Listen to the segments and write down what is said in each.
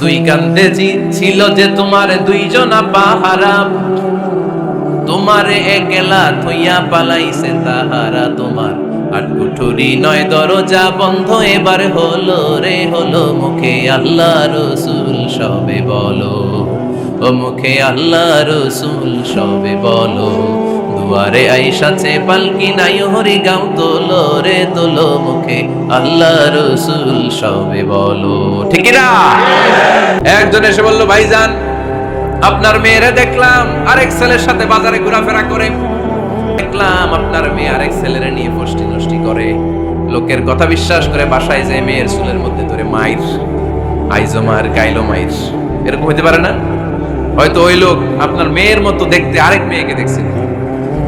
দুই কান্দে ছিল যে তোমার দুইজনা পাহারা তোমারে একলা থইয়া পালাইছে তাহারা তোমার। আর কুঠুরি নয়, দরজা বন্ধ, এবার হলো রে, হলো মুখে আল্লাহ রসুল, সবে বলো। ও মুখে আল্লাহ রসুল, সবে বলো। দুয়ারে আইসাছে পালকি নাই হরি গাও তোলো রে, তোলো মুখে। আল্লাহ রসুল সবে বলো। ঠিক না একজন এসে বলল, ভাইজান, আপনার মেয়েরা দেখলাম, আরেক ছেলের সাথে বাজারে ঘোরাফেরা করে। দেখলাম আপনার মেয়ে আরেক ছেলের নিয়ে ফষ্টি নষ্টি করে। লোকের কথা বিশ্বাস করে বাসায় যে মেয়ের চুলের মধ্যে ধরে মাইর আইজো মার গাইলো মাইর, এরকম হতে পারে না? হয়তো ওই লোক আপনার মেয়ের মতো দেখতে আরেক মেয়েকে দেখছে।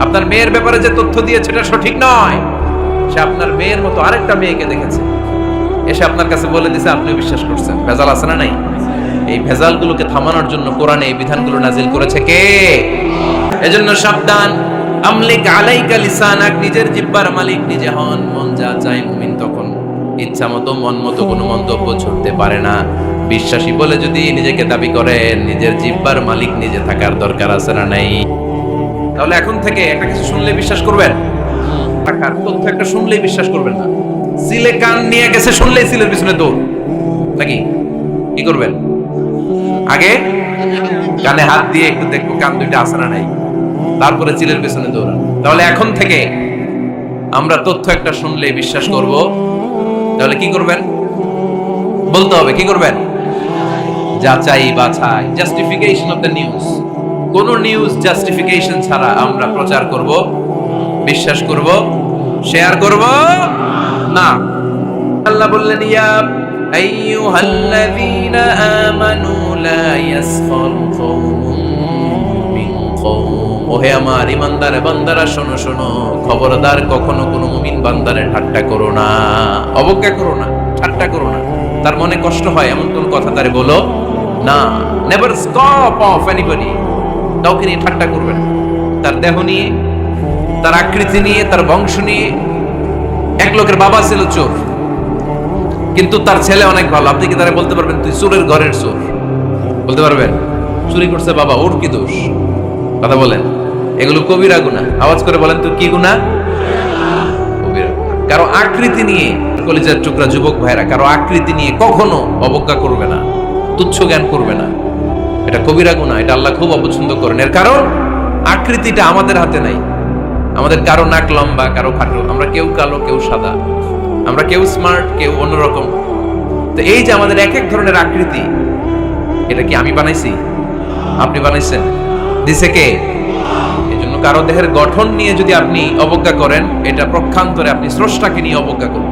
আপনার মেয়ের ব্যাপারে যে তথ্য দিয়েছে, এটা সঠিক নয়। সে আপনার মেয়ের মতো আরেকটা মেয়েকে দেখেছে। এসে আপনার কাছে বলে দিছে, আপনিও বিশ্বাস করছেন। ভেজাল আছে না নাই? এই ভেজালগুলোকে থামানোর জন্য কোরআনে এই বিধানগুলো নাজিল করেছে কে? এজন্য সাবধান। আমলিক আলাইকা লিসানাক, নিজের জিব্বার মালিক নিজে হন। মন যা চায় মুমিন তখন। ইচ্ছা মতো, মন মতো কোনো মন্তব্য ছুটতে পারে না। বিশ্বাসী বলে যদি নিজেকে দাবি করেন, নিজের জিব্বার মালিক নিজে থাকার দরকার আছে না নাই? তাহলে এখন থেকে একটা কিছু শুনলে বিশ্বাস করবেন? টাকার তথ্য একটা শুনলেই বিশ্বাস করবেন না। সিলে কান নিয়ে গেছে, শুনলেই সিলের পিছনে দৌড়। নাকি? কি করবেন? আগে কানে হাত দিয়ে একটু দেখব কান দুইটা আছে না নাই। তারপরে চিলের পেছনে দৌড়ান। তাহলে এখন থেকে আমরা তথ্য একটা শুনলে বিশ্বাস করব। তাহলে কি করবেন? বলতে হবে, কি করবেন? যাচাই বাছাই জাস্টিফিকেশন অফ দ্য নিউজ কোন নিউজ জাস্টিফিকেশন ছাড়া আমরা প্রচার করব, বিশ্বাস করব শেয়ার করব? না। আল্লাহ বললেন, ইয়া আইয়ুহাল্লাযীনা আমানু লা ইয়াসখার কওমুম মিন কওম। ওহে আমার ইমানদার বান্দারা, শোনো শোনো, খবরদার কখনো কোনো মুমিন বান্দারে ঠাট্টা করো না, অবজ্ঞা করো না, ঠাট্টা করো না। তার মনে কষ্ট হয়, এমন কোন কথা তারে বলো না। নেভার স্টপ অফ এনিবডি কাউকে নিয়ে ঠাট্টা করবে না তার দেহ নিয়ে, তার আকৃতি নিয়ে, তার বংশ নিয়ে। এক লোকের বাবা ছিল চোর, কিন্তু তার ছেলে অনেক ভালো। আপনি কি তারা বলতে পারবেন? তুই চোরের ঘরের চোর। বলতে পারবেন? চুরি করছে বাবা, ওর কি দোষ? কথা বলেন। এগুলো কবিরা গুণা। আওয়াজ করে বলেন তুই কি গুণা? কবিরা কারও আকৃতি নিয়ে কলিজার টুকরা যুবক ভাইরা, কারও আকৃতি নিয়ে কখনো অবজ্ঞা করবে না, তুচ্ছ জ্ঞান করবে না। এটা কবিরা গুণা এটা আল্লাহ খুব অপছন্দ করেন। এর কারণ, আকৃতিটা আমাদের হাতে নাই। আমাদের কারও নাক লম্বা, কারও খাটো। আমরা কেউ কালো, কেউ সাদা। আমরা কেউ স্মার্ট কেউ অন্যরকম। তো এই যে আমাদের এক এক ধরনের আকৃতি, এটা কি আমি বানাইছি? আপনি বানাইছেন। দিছে কে? এই জন্য কারও দেহের গঠন নিয়ে যদি আপনি অবজ্ঞা করেন, এটা প্রক্ষান্তরে আপনি স্রষ্টাকে নিয়ে অবজ্ঞা করবেন।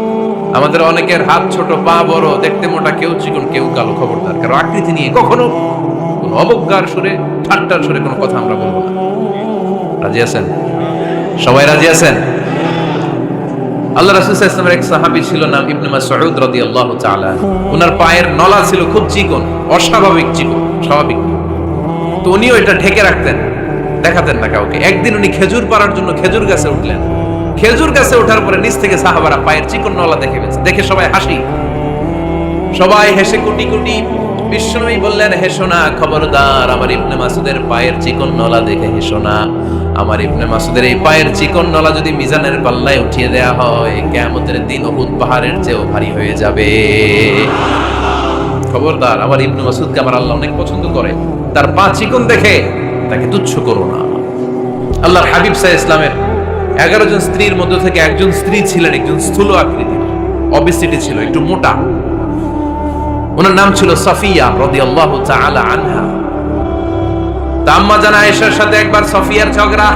আমাদের অনেকের হাত ছোট, পা বড়, দেখতে মোটা, কেউ চিকন, কেউ কালো খবরদার। কারও আকৃতি নিয়ে কখনো অবজ্ঞার সুরে, ঠাট্টার সুরে কোনো কথা আমরা বলব না। রাজি আছেন? সবাই রাজি আছেন? আল্লাহ রাসূল ওয়াসাল্লামের এক সাহাবী ছিল, নাম ইবনে মাসউদ রাদিয়াল্লাহু তাআলা ওনার পায়ের নলা ছিল খুব চিকন, অস্বাভাবিক চিকন, স্বাভাবিক। তো উনিও এটা ঢেকে রাখতেন, দেখাতেন না কাউকে। একদিন উনি খেজুর পাড়ার জন্য খেজুর গাছে উঠলেন। খেজুর গাছে ওঠার পরে নিচ থেকে সাহাবারা পায়ের চিকন নলা দেখে দেখে সবাই হাসি। সবাই হেসে কুটি কুটি। বিশ্বনবী বললেন, হেসো না, খবরদার, আমার ইবনে মাসুদের পায়ের চিকন নলা দেখে হেসো না। আমার ইবনে মাসুদের এই পায়ের চিকন নলা যদি মিজানের পাল্লায় উঠিয়ে দেয়া হয়, কেয়ামতের দিন উহুদ পাহাড়ের চেয়েও ভারী হয়ে যাবে। খবরদার, আমার ইবনে মাসুদকে আমার আল্লাহ অনেক পছন্দ করে। তার পা চিকন দেখে তাকে তুচ্ছ করো না। আল্লাহর হাবিব সাহ ইসলামের এগারো জন স্ত্রীর মধ্য থেকে একজন স্ত্রী ছিলেন, একজন স্থূল আকৃতির। অবিসিটি ছিল, একটু মোটা। ওনার নাম ছিল সাফিয়া রাদিয়াল্লাহু তাআলা আনহা। তা আম্মা জানা আয়েশার সাথে একবার সফিয়ার ঝগড়া।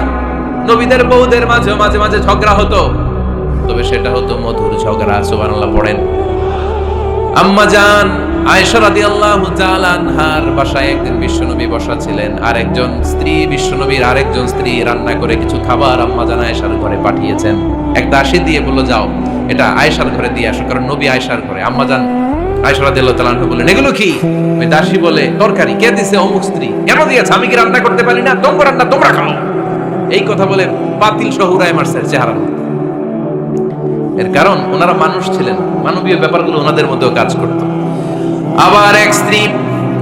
নবীদের বউদের মাঝে মাঝে মাঝে ঝগড়া হতো। তবে সেটা হতো মধুর ঝগড়া, সুবহানাল্লাহ, পড়েন। আম্মা জান আয়েশা দাসী বলে, তরকারি। কে দিছে? অমুক স্ত্রী। কেন দিয়েছে? আমি কি রান্না করতে পারি না? তোমরা রান্না, তোমরা খাও। এই কথা বলে পাতিল সহ উড়ায় মারছে এর কারণ, ওনারা মানুষ ছিলেন। মানবীয় ব্যাপারগুলো ওনাদের মধ্যেও কাজ করত। আবার এক স্ত্রী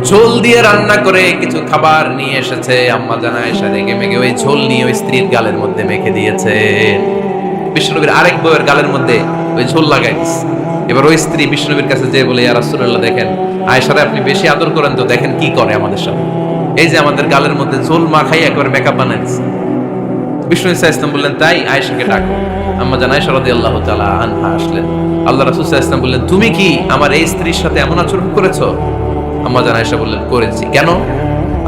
ঝোল দিয়ে রান্না করে কিছু খাবার নিয়ে এসেছে। আম্মা জানা এসে রেগে মেগে ওই ঝোল নিয়ে ওই স্ত্রীর গালের মধ্যে মেখে দিয়েছে। বিষ্ণুনবীর আরেক বউয়ের গালের মধ্যে ওই ঝোল লাগাই এবার ওই স্ত্রী বিষ্ণুনবীর কাছে যে বলে, ইয়া রাসূলুল্লাহ, দেখেন, আয়েশারে আপনি বেশি আদর করেন তো দেখেন কি করে আমাদের সাথে। এই যে আমাদের গালের মধ্যে ঝোল মাখাই একবার মেকআপ বানাই দিছে। বিষ্ণু ইসা ইসলাম বললেন, তাই আয়েশাকে ডাকো। আম্মা জান আয়েশা রাদিয়াল্লাহু তাআলা আনহা আসলেন। আল্লাহ রাসূল ওয়াসাল্লাম বললেন, তুমি কি আমার এই স্ত্রীর সাথে এমন আচরণ করেছ? আম্মা জান আয়েশা বললেন, করেছি। কেন?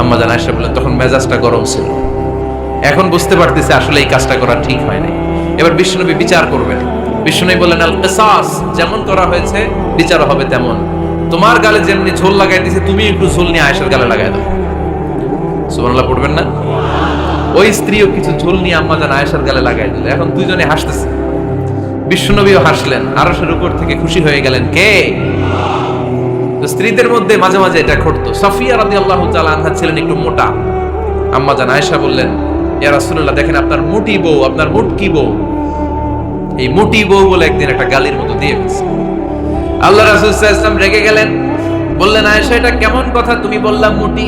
আম্মা জান আয়েশা বললেন, তখন মেজাজটা গরম ছিল। এখন বুঝতে পারতেছে আসলে এই কাজটা করা ঠিক হয় নাই। এবার বিষ্ণুনবী বিচার করবেন। বিষ্ণুনবী বললেন, আল কিসাস, যেমন করা হয়েছে, বিচার হবে তেমন। তোমার গালে যেমনি ঝোল লাগাই দিয়েছে তুমি একটু ঝোল নিয়ে আয়েশার গালে লাগাই দাও। সুবহানাল্লাহ, পড়বেন না? ওই স্ত্রীও কিছু ঝোল নিয়ে আম্মা জান আয়েশার গালে লাগাই দিল। এখন দুইজনে হাসতেছে। বিশ্বনবীও হাসলেন। আরশের উপর থেকে খুশি হয়ে গেলেন কে? স্ত্রীদের মধ্যে মাঝে মাঝে এটা ঘটতো। সাফিয়া রাদিয়াল্লাহু তাআলা আনহা ছিলেন একটু মোটা। আম্মা জান আয়েশা বললেন, ইয়া রাসূলুল্লাহ, দেখেন আপনার মোটি বউ, আপনার মুটকি বউ? এই মোটি বউ বলে একদিন একটা গালির মতো দিয়ে ফেলছে। আল্লাহ রাসূল আলাইহি রেগে গেলেন, বললেন, আয়েশা, এটা কেমন কথা? তুমি বললাম মুটি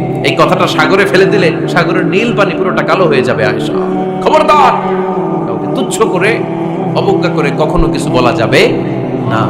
এই কথাটা সাগরে ফেলে দিলে সাগরের নীল পানি পুরোটা কালো হয়ে যাবে, আয়েশা। খবরদার! তুচ্ছ করে, অবজ্ঞা করে কখনো কিছু বলা যাবে না।